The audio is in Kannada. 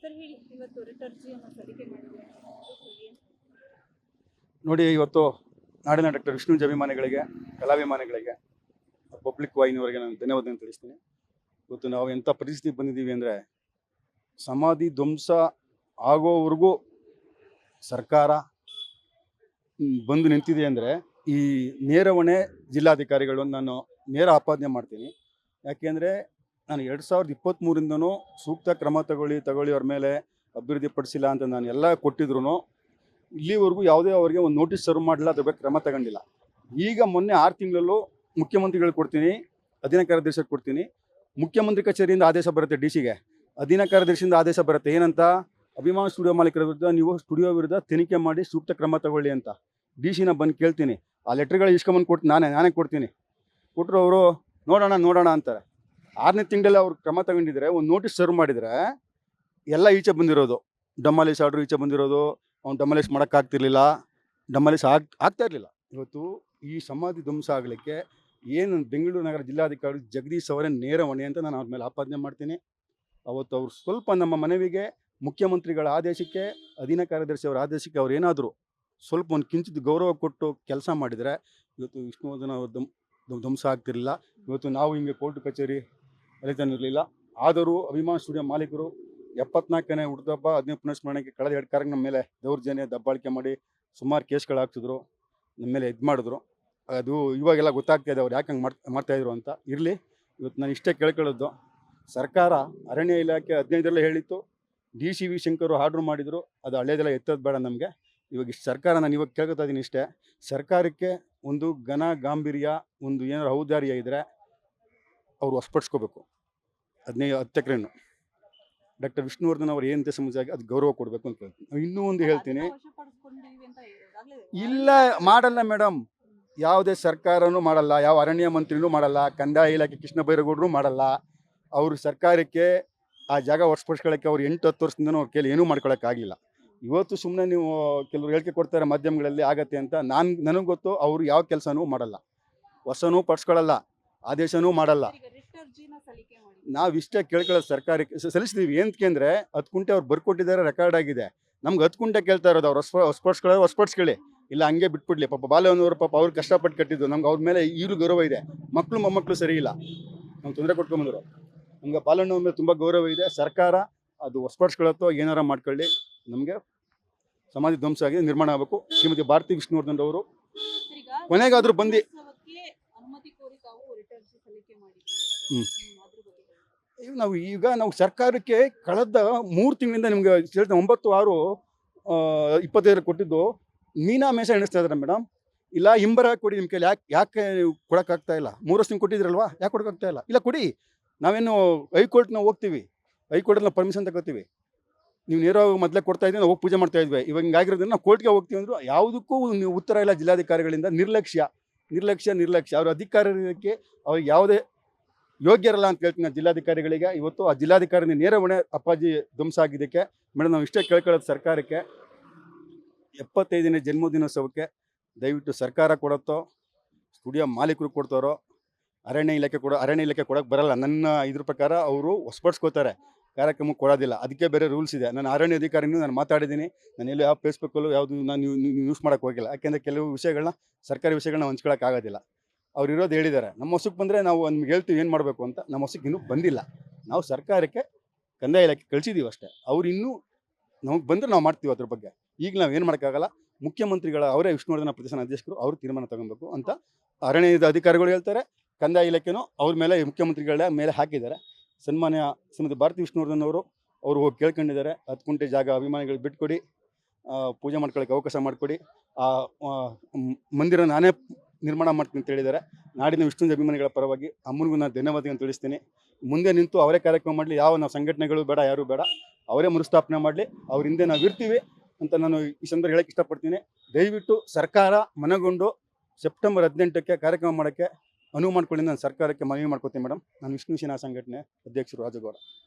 ಸರ್, ಹೇಳಿ, ಇವತ್ತು ರಿಟರ್ಜಿಯನ್ನು ಸಲ್ಲಿಕೆ ನೋಡಿ, ಇವತ್ತು ನಾಡಿನ ಡಾಕ್ಟರ್ ವಿಷ್ಣು ಅಭಿಮಾನಿಗಳಿಗೆ ಕಲಾಭಿಮಾನಿಗಳಿಗೆ ಪಬ್ಲಿಕ್ ವಾಹಿನಿಯವರಿಗೆ ನಾನು ಧನ್ಯವಾದ ತಿಳಿಸ್ತೀನಿ. ಇವತ್ತು ನಾವು ಎಂಥ ಪರಿಸ್ಥಿತಿ ಬಂದಿದ್ದೀವಿ ಅಂದರೆ, ಸಮಾಧಿ ಧ್ವಂಸ ಆಗೋವರೆಗೂ ಸರ್ಕಾರ ಬಂದು ನಿಂತಿದೆ ಅಂದರೆ, ಈ ನೇರ ಹೊಣೆ ಜಿಲ್ಲಾಧಿಕಾರಿಗಳು ನಾನು ನೇರ ಆಪಾದನೆ ಮಾಡ್ತೀನಿ. ಯಾಕೆಂದರೆ ನಾನು ಎರಡು ಸಾವಿರದ ಇಪ್ಪತ್ತ್ಮೂರಿಂದನೂ ಸೂಕ್ತ ಕ್ರಮ ತಗೊಳ್ಳಿ ತಗೊಳ್ಳಿ ಅವ್ರ ಮೇಲೆ ಅಭಿವೃದ್ಧಿ ಪಡಿಸಿಲ್ಲ ಅಂತ ನಾನು ಎಲ್ಲ ಕೊಟ್ಟಿದ್ರು ಇಲ್ಲಿವರೆಗೂ ಯಾವುದೇ ಅವರಿಗೆ ಒಂದು ನೋಟಿಸ್ ಸರ್ವ್ ಮಾಡಲಿಲ್ಲ, ಅದ್ರ ಬಗ್ಗೆ ಕ್ರಮ ತಗೊಂಡಿಲ್ಲ. ಈಗ ಮೊನ್ನೆ ಆರು ತಿಂಗಳಲ್ಲೂ ಮುಖ್ಯಮಂತ್ರಿಗಳು ಕೊಡ್ತೀನಿ, ಅಧೀನ ಕಾರ್ಯದರ್ಶಿಗೆ ಕೊಡ್ತೀನಿ. ಮುಖ್ಯಮಂತ್ರಿ ಕಚೇರಿಯಿಂದ ಆದೇಶ ಬರುತ್ತೆ ಡಿ ಸಿಗೆ. ಅಧೀನ ಕಾರ್ಯದರ್ಶಿಯಿಂದ ಆದೇಶ ಬರುತ್ತೆ. ಏನಂತ? ಅಭಿಮಾನ ಸ್ಟುಡಿಯೋ ಮಾಲೀಕರ ವಿರುದ್ಧ ನೀವು ಸ್ಟುಡಿಯೋ ವಿರುದ್ಧ ತನಿಖೆ ಮಾಡಿ ಸೂಕ್ತ ಕ್ರಮ ತಗೊಳ್ಳಿ ಅಂತ. ಡಿ ಸಿನ ಬಂದು ಕೇಳ್ತೀನಿ. ಆ ಲೆಟ್ರ್ಗಳು ಇಸ್ಕೊಂಬಂದು ಕೊಟ್ಟು ನಾನೇ ನಾನೇ ಕೊಡ್ತೀನಿ. ಕೊಟ್ಟರು ಅವರು, ನೋಡೋಣ ನೋಡೋಣ ಅಂತಾರೆ. ಆರನೇ ತಿಂಗಳಲ್ಲಿ ಅವ್ರು ಕ್ರಮ ತಗೊಂಡಿದ್ರೆ, ಒಂದು ನೋಟಿಸ್ ಸರ್ವ್ ಮಾಡಿದರೆ, ಎಲ್ಲ ಈಚೆ ಬಂದಿರೋದು. ಡಮಾಲಿಸ್ ಆರ್ಡ್ರ್ ಈಚೆ ಬಂದಿರೋದು, ಅವ್ನು ಡಮಾಲಿಸ್ ಮಾಡೋಕ್ಕಾಗ್ತಿರ್ಲಿಲ್ಲ ಡಮಾಲಿಸ್ ಆಗ್, ಆಗ್ತಾ ಇರಲಿಲ್ಲ. ಇವತ್ತು ಈ ಸಮಾಧಿ ಧ್ವಂಸ ಆಗಲಿಕ್ಕೆ ಏನು ಬೆಂಗಳೂರು ನಗರ ಜಿಲ್ಲಾಧಿಕಾರಿ ಜಗದೀಶ್ ಅವರೇ ನೇರ ಹೊಣೆ ಅಂತ ನಾನು ಅವ್ರ ಮೇಲೆ ಆಪಾದನೆ ಮಾಡ್ತೀನಿ. ಅವತ್ತು ಅವ್ರು ಸ್ವಲ್ಪ ನಮ್ಮ ಮನವಿಗೆ, ಮುಖ್ಯಮಂತ್ರಿಗಳ ಆದೇಶಕ್ಕೆ, ಅಧೀನ ಕಾರ್ಯದರ್ಶಿ ಅವರ ಆದೇಶಕ್ಕೆ ಅವ್ರು ಏನಾದರೂ ಸ್ವಲ್ಪ ಒಂದು ಕಿಂಚಿತ್ ಗೌರವ ಕೊಟ್ಟು ಕೆಲಸ ಮಾಡಿದರೆ, ಇವತ್ತು ವಿಷ್ಣುವರ್ಧನ ಅವ್ರ ಧ್ವಂ ಧ್ವಂಸ ಆಗ್ತಿರಲಿಲ್ಲ. ಇವತ್ತು ನಾವು ಹಿಂಗೆ ಕೋರ್ಟ್ ಕಚೇರಿ ಅಲಿತಾನಿರಲಿಲ್ಲ ಆದರೂ ಅಭಿಮಾನ ಸ್ಟುಡಿಯೋ ಮಾಲೀಕರು ಎಪ್ಪತ್ನಾಲ್ಕನೇ ಹುಟ್ಟುಹಬ್ಬ ಹದಿನೈದು ಪುನಸ್ಮರಣೆಗೆ ಕಳೆದ ಎರಡು ಕಾರ್ಯಕ್ರಮ ನಮ್ಮ ಮೇಲೆ ದೌರ್ಜನ್ಯ, ದಬ್ಬಾಳಿಕೆ ಮಾಡಿ ಸುಮಾರು ಕೇಸ್ಗಳು ಹಾಕ್ತಿದ್ರು ನಮ್ಮ ಮೇಲೆ ಇದು ಮಾಡಿದ್ರು. ಅದು ಇವಾಗೆಲ್ಲ ಗೊತ್ತಾಗ್ತಾ ಇದೆ ಅವ್ರು ಯಾಕೆ ಹಂಗೆ ಮಾಡ್ ಮಾಡ್ತಾಯಿದ್ರು ಅಂತ. ಇರಲಿ, ಇವತ್ತು ನಾನು ಇಷ್ಟೇ ಕೇಳ್ಕೊಳ್ಳೋದು. ಸರ್ಕಾರ ಅರಣ್ಯ ಇಲಾಖೆ ಹದಿನೈದರಲ್ಲೇ ಹೇಳಿತ್ತು. D C V Shankar order ಮಾಡಿದರು. ಅದು ಹಳೇದೆಲ್ಲ ಎತ್ತೋದು ಬೇಡ ನಮಗೆ. ಇವಾಗ ಇಷ್ಟು ಸರ್ಕಾರ ನಾನು ಇವಾಗ ಕೇಳ್ಕೊತಾ ಇದ್ದೀನಿ ಇಷ್ಟೇ. ಸರ್ಕಾರಕ್ಕೆ ಒಂದು ಘನ ಗಾಂಭೀರ್ಯ, ಒಂದು ಏನಾದ್ರು ಔದಾರ್ಯ ಇದ್ದರೆ ಅವ್ರು ವಶಪಡಿಸ್ಕೋಬೇಕು. ಹದಿನೈದು ಹತ್ತು ಎಕರೆನು ಡಾಕ್ಟರ್ ವಿಷ್ಣುವರ್ಧನ್ ಅವ್ರು ಏನಂತ ಸಮಸ್ಯೆ ಅದು ಗೌರವ ಕೊಡಬೇಕು ಅಂತ ಹೇಳ್ತೀನಿ. ಇನ್ನೂ ಒಂದು ಹೇಳ್ತೀನಿ. ಅಂತ ಇಲ್ಲ ಮಾಡಲ್ಲ ಮೇಡಮ್ ಯಾವುದೇ ಸರ್ಕಾರನೂ ಮಾಡಲ್ಲ ಯಾವ ಅರಣ್ಯ ಮಂತ್ರಿನೂ ಮಾಡಲ್ಲ ಕಂದಾಯ ಇಲಾಖೆ ಕೃಷ್ಣ ಬೈರೇಗೌಡರು ಮಾಡಲ್ಲ. ಅವರು ಸರ್ಕಾರಕ್ಕೆ ಆ ಜಾಗ ವಶಪಡಿಸ್ಕೊಳ್ಳೋಕ್ಕೆ ಅವ್ರು ಎಂಟು ಹತ್ತು ವರ್ಷದಿಂದನೂ ಅವ್ರ ಕೈಲಿ ಏನೂ ಮಾಡ್ಕೊಳ್ಳೋಕ್ಕಾಗಿಲ್ಲ ಇವತ್ತು ಸುಮ್ಮನೆ ನೀವು ಕೆಲವರು ಹೇಳಿಕೆ ಕೊಡ್ತಾರೆ ಮಾಧ್ಯಮಗಳಲ್ಲಿ ಆಗತ್ತೆ ಅಂತ ನಾನು ನನಗೆ ಗೊತ್ತು ಅವರು ಯಾವ ಕೆಲಸನೂ ಮಾಡಲ್ಲ. ಹೊಸನೂ ಪಡಿಸ್ಕೊಳ್ಳಲ್ಲ ಆದೇಶನೂ ಮಾಡಲ್ಲ. ಈಗ ರಿಟರ್ಜಿನ ಸಲ್ಲಿಕೆ ಮಾಡಿ. ನಾವು ಇಷ್ಟೇ ಕೇಳ್ಕೊಳ್ಳೋದು ಸರ್ಕಾರಕ್ಕೆ ಸಲ್ಲಿಸಿದೀವಿ ಸಲ್ಲಿಸ್ತೀವಿ. ಏನಕ್ಕೆ ಹತ್ತು ಕುಂಟೆ ಅವ್ರು ಬರ್ಕೊಟ್ಟಿದ್ದಾರೆ ರೆಕಾರ್ಡ್ ಆಗಿದೆ. ನಮ್ಗೆ ಹತ್ತು ಕುಂಟೆ ಕೇಳ್ತಾ ಇರೋದು ಅವ್ರು ಹೊಸ ಸ್ಪೋರ್ಟ್ಸ್ ಕೇಳಿ. ಇಲ್ಲ ಹಂಗೆ ಬಿಟ್ಬಿಡ್ಲಿ. ಪಾಪ ಬಾಲವನವರು ಪಾಪ ಅವ್ರು ಕಷ್ಟಪಟ್ಟು ಕಟ್ಟಿದ್ದು. ನಮ್ಗೆ ಅವ್ರ ಮೇಲೆ ಈಗಲೂ ಗೌರವ ಇದೆ. ಮಕ್ಕಳು ಮೊಮ್ಮಕ್ಕಳು ಸರಿ ಇಲ್ಲ. ನಮ್ಗೆ ತೊಂದರೆ ಕೊಟ್ಕೊಂಬಂದರು ನಮ್ಗೆ ಬಾಲಣ್ಣ ಮೇಲೆ ತುಂಬ ಗೌರವ ಇದೆ. ಸರ್ಕಾರ ಅದು ಹೊಸ್ಪಡಿಸ್ಕೊಳ್ಳತ್ತೋ ಏನಾರ ಮಾಡ್ಕೊಳ್ಳಿ. ನಮಗೆ ಸಮಾಜ ಧ್ವಂಸ ಆಗಿದೆ ನಿರ್ಮಾಣ ಆಗಬೇಕು. ಶ್ರೀಮತಿ ಭಾರತಿ ವಿಷ್ಣುವರ್ಧನ್ ಅವರು ಕೊನೆಗಾದ್ರೂ ಬಂದು- ಇವ್ ನಾವು ಈಗ ನಾವು ಸರ್ಕಾರಕ್ಕೆ ಕಳೆದ ಮೂರು ತಿಂಗಳಿಂದ ನಿಮ್ಗೆ ಹೇಳ್ತಾ ಒಂಬತ್ತು ಆರು ಇಪ್ಪತ್ತೈದರಲ್ಲಿ ಕೊಟ್ಟಿದ್ದು ಮೀನಾ ಮೇಷ ಎಣಿಸ್ತಾ ಇದ್ದಾರೆ ಮೇಡಮ್. ಇಲ್ಲ ಹಿಂಬರ ಕೊಡಿ ನಿಮ್ಮ ಕೈಲಿ. ಯಾಕೆ ಯಾಕೆ ಕೊಡೋಕ್ಕಾಗ್ತಾ ಇಲ್ಲ? ಮೂರು ವರ್ಷ ನೀವು ಕೊಟ್ಟಿದ್ರಲ್ವಾ ಯಾಕೆ ಕೊಡೋಕ್ಕಾಗ್ತಾ ಇಲ್ಲ? ಇಲ್ಲ ಕೊಡಿ. ನಾವೇನು ಹೈಕೋರ್ಟ್ನ ಹೋಗ್ತೀವಿ. ಹೈಕೋರ್ಟಲ್ಲಿ ಪರ್ಮಿಷನ್ ತಗೋತೀವಿ. ನೀವು ನೇರವಾಗಿ ಮೊದಲೇ ಕೊಡ್ತಾ ಇದ್ದೀವಿ ನಾವು ಹೋಗಿ ಪೂಜೆ ಮಾಡ್ತಾ ಇದ್ವಿ. ಇವಾಗ ಹಿಂಗಾಗಿರೋದ್ರಿಂದ ನಾವು ಕೋರ್ಟ್ಗೆ ಹೋಗ್ತೀವಿ ಅಂದ್ರು ಯಾವುದಕ್ಕೂ ನೀವು ಉತ್ತರ ಇಲ್ಲ ಜಿಲ್ಲಾಧಿಕಾರಿಗಳಿಂದ. ನಿರ್ಲಕ್ಷ್ಯ. ನಿರ್ಲಕ್ಷ್ಯ ನಿರ್ಲಕ್ಷ್ಯ. ಅವ್ರ ಅಧಿಕಾರಕ್ಕೆ ಅವ್ರಿಗೆ ಯಾವುದೇ ಯೋಗ್ಯರಲ್ಲ ಅಂತ ಹೇಳ್ತೀನಿ ನಾನು ಜಿಲ್ಲಾಧಿಕಾರಿಗಳಿಗೆ. ಇವತ್ತು ಆ ಜಿಲ್ಲಾಧಿಕಾರಿನ ನೇರ ಹೊಣೆ ಅಪ್ಪಾಜಿ ಧ್ವಂಸ ಆಗಿದ್ದಕ್ಕೆ ಮೇಡಮ್ ನಾವು ಇಷ್ಟೇ ಕೇಳ್ಕೊಳ್ಳೋದು ಸರ್ಕಾರಕ್ಕೆ. ಎಪ್ಪತ್ತೈದನೇ ಜನ್ಮದಿನೋತ್ಸವಕ್ಕೆ ದಯವಿಟ್ಟು ಸರ್ಕಾರ ಕೊಡುತ್ತೋ, ಸ್ಟುಡಿಯೋ ಮಾಲೀಕರು ಕೊಡ್ತಾರೋ, ಅರಣ್ಯ ಇಲಾಖೆ ಕೊಡೋ, ಅರಣ್ಯ ಇಲಾಖೆ ಕೊಡೋಕೆ ಬರಲ್ಲ. ನನ್ನ ಇದ್ರ ಪ್ರಕಾರ ಅವರು ಹೊಸಪಡಿಸ್ಕೋತಾರೆ ಕಾರ್ಯಕ್ರಮಕ್ಕೆ ಕೊಡೋದಿಲ್ಲ. ಅದಕ್ಕೆ ಬೇರೆ ರೂಲ್ಸ್ ಇದೆ. ನಾನು ಅರಣ್ಯ ಅಧಿಕಾರಿನೂ ನಾನು ಮಾತಾಡಿದ್ದೀನಿ. ನಾನು ಎಲ್ಲೂ ಯಾವ ಫೇಸ್ಬುಕ್ಕಲ್ಲೂ ಯಾವುದು ನಾನು ಯೂಸ್ ಮಾಡೋಕ್ಕೆ ಹೋಗಿಲ್ಲ. ಯಾಕೆಂದರೆ ಕೆಲವು ವಿಷಯಗಳನ್ನ ಸರ್ಕಾರಿ ವಿಷಯಗಳನ್ನ ಹಂಚ್ಕೊಳ್ಳೋಕ್ಕಾಗೋದಿಲ್ಲ ಅವ್ರು ಇರೋದು ಹೇಳಿದ್ದಾರೆ ನಮ್ಮ ಹೊಸಕ್ಕೆ ಬಂದರೆ ನಾವು ನಿಮ್ಗೆ ಹೇಳ್ತೀವಿ ಏನು ಮಾಡಬೇಕು ಅಂತ. ನಮ್ಮ ಹೊಸಕ್ಕೆ ಇನ್ನೂ ಬಂದಿಲ್ಲ. ನಾವು ಸರ್ಕಾರಕ್ಕೆ ಕಂದಾಯ ಇಲಾಖೆ ಕಳಿಸಿದ್ದೀವಿ ಅಷ್ಟೇ. ಅವ್ರು ಇನ್ನೂ ನಮಗೆ ಬಂದರೆ ನಾವು ಮಾಡ್ತೀವಿ ಅದ್ರ ಬಗ್ಗೆ. ಈಗ ನಾವು ಏನು ಮಾಡೋಕ್ಕಾಗಲ್ಲ? ಮುಖ್ಯಮಂತ್ರಿಗಳ ಅವರೇ ವಿಷ್ಣುವರ್ಧನ ಪ್ರತಿಷ್ಠಾನ ಅಧ್ಯಕ್ಷರು ಅವರು ತೀರ್ಮಾನ ತಗೊಬೇಕು ಅಂತ ಅರಣ್ಯದ ಅಧಿಕಾರಿಗಳು ಹೇಳ್ತಾರೆ. ಕಂದಾಯ ಇಲಾಖೆನೂ ಅವ್ರ ಮೇಲೆ ಮುಖ್ಯಮಂತ್ರಿಗಳ ಮೇಲೆ ಹಾಕಿದ್ದಾರೆ. ಸನ್ಮಾನ್ಯ ಶ್ರೀಮತಿ ಭಾರತಿ ವಿಷ್ಣುವರ್ಧನ್ ಅವರು ಅವರು ಹೋಗಿ ಕೇಳ್ಕೊಂಡಿದ್ದಾರೆ. ಹತ್ತು ಕುಂಟೆ ಜಾಗ ಅಭಿಮಾನಿಗಳು ಬಿಟ್ಕೊಡಿ. ಪೂಜೆ ಮಾಡ್ಕೊಳ್ಳೋಕ್ಕೆ ಅವಕಾಶ ಮಾಡಿಕೊಡಿ. ಆ, ಮಂದಿರ ನಾನೇ ನಿರ್ಮಾಣ ಮಾಡ್ತೀನಿ ಅಂತ ಹೇಳಿದ್ದಾರೆ. ನಾಡಿನ ವಿಷ್ಣು ಅಭಿಮಾನಿಗಳ ಪರವಾಗಿ ಅಮ್ಮನಿಗೂ ನಾನು ಧನ್ಯವಾದಗಳನ್ನು ತಿಳಿಸ್ತೀನಿ. ಮುಂದೆ ನಿಂತು ಅವರೇ ಕಾರ್ಯಕ್ರಮ ಮಾಡಲಿ, ಯಾವ ನಾವು ಸಂಘಟನೆಗಳು ಬೇಡ, ಯಾರು ಬೇಡ, ಅವರೇ ಮರುಸ್ಥಾಪನೆ ಮಾಡಲಿ, ಅವ್ರ ಹಿಂದೆ ನಾವು ಇರ್ತೀವಿ ಅಂತ ನಾನು ಈ ಸಂದರ್ಭ ಹೇಳಕ್ಕೆ ಇಷ್ಟಪಡ್ತೀನಿ. ದಯವಿಟ್ಟು ಸರ್ಕಾರ ಮನಗೊಂಡು ಸೆಪ್ಟೆಂಬರ್ ಹದಿನೆಂಟಕ್ಕೆ ಕಾರ್ಯಕ್ರಮ ಮಾಡೋಕ್ಕೆ ಅನುವು ಮಾಡ್ಕೊಳ್ಳಿ ನಾನು ಸರ್ಕಾರಕ್ಕೆ ಮನವಿ ಮಾಡ್ಕೊತೀನಿ ಮೇಡಮ್ ನಾನು ವಿಷ್ಣು ಸೇನಾ ಸಂಘಟನೆ ಅಧ್ಯಕ್ಷರು ರಾಜಗೌಡ.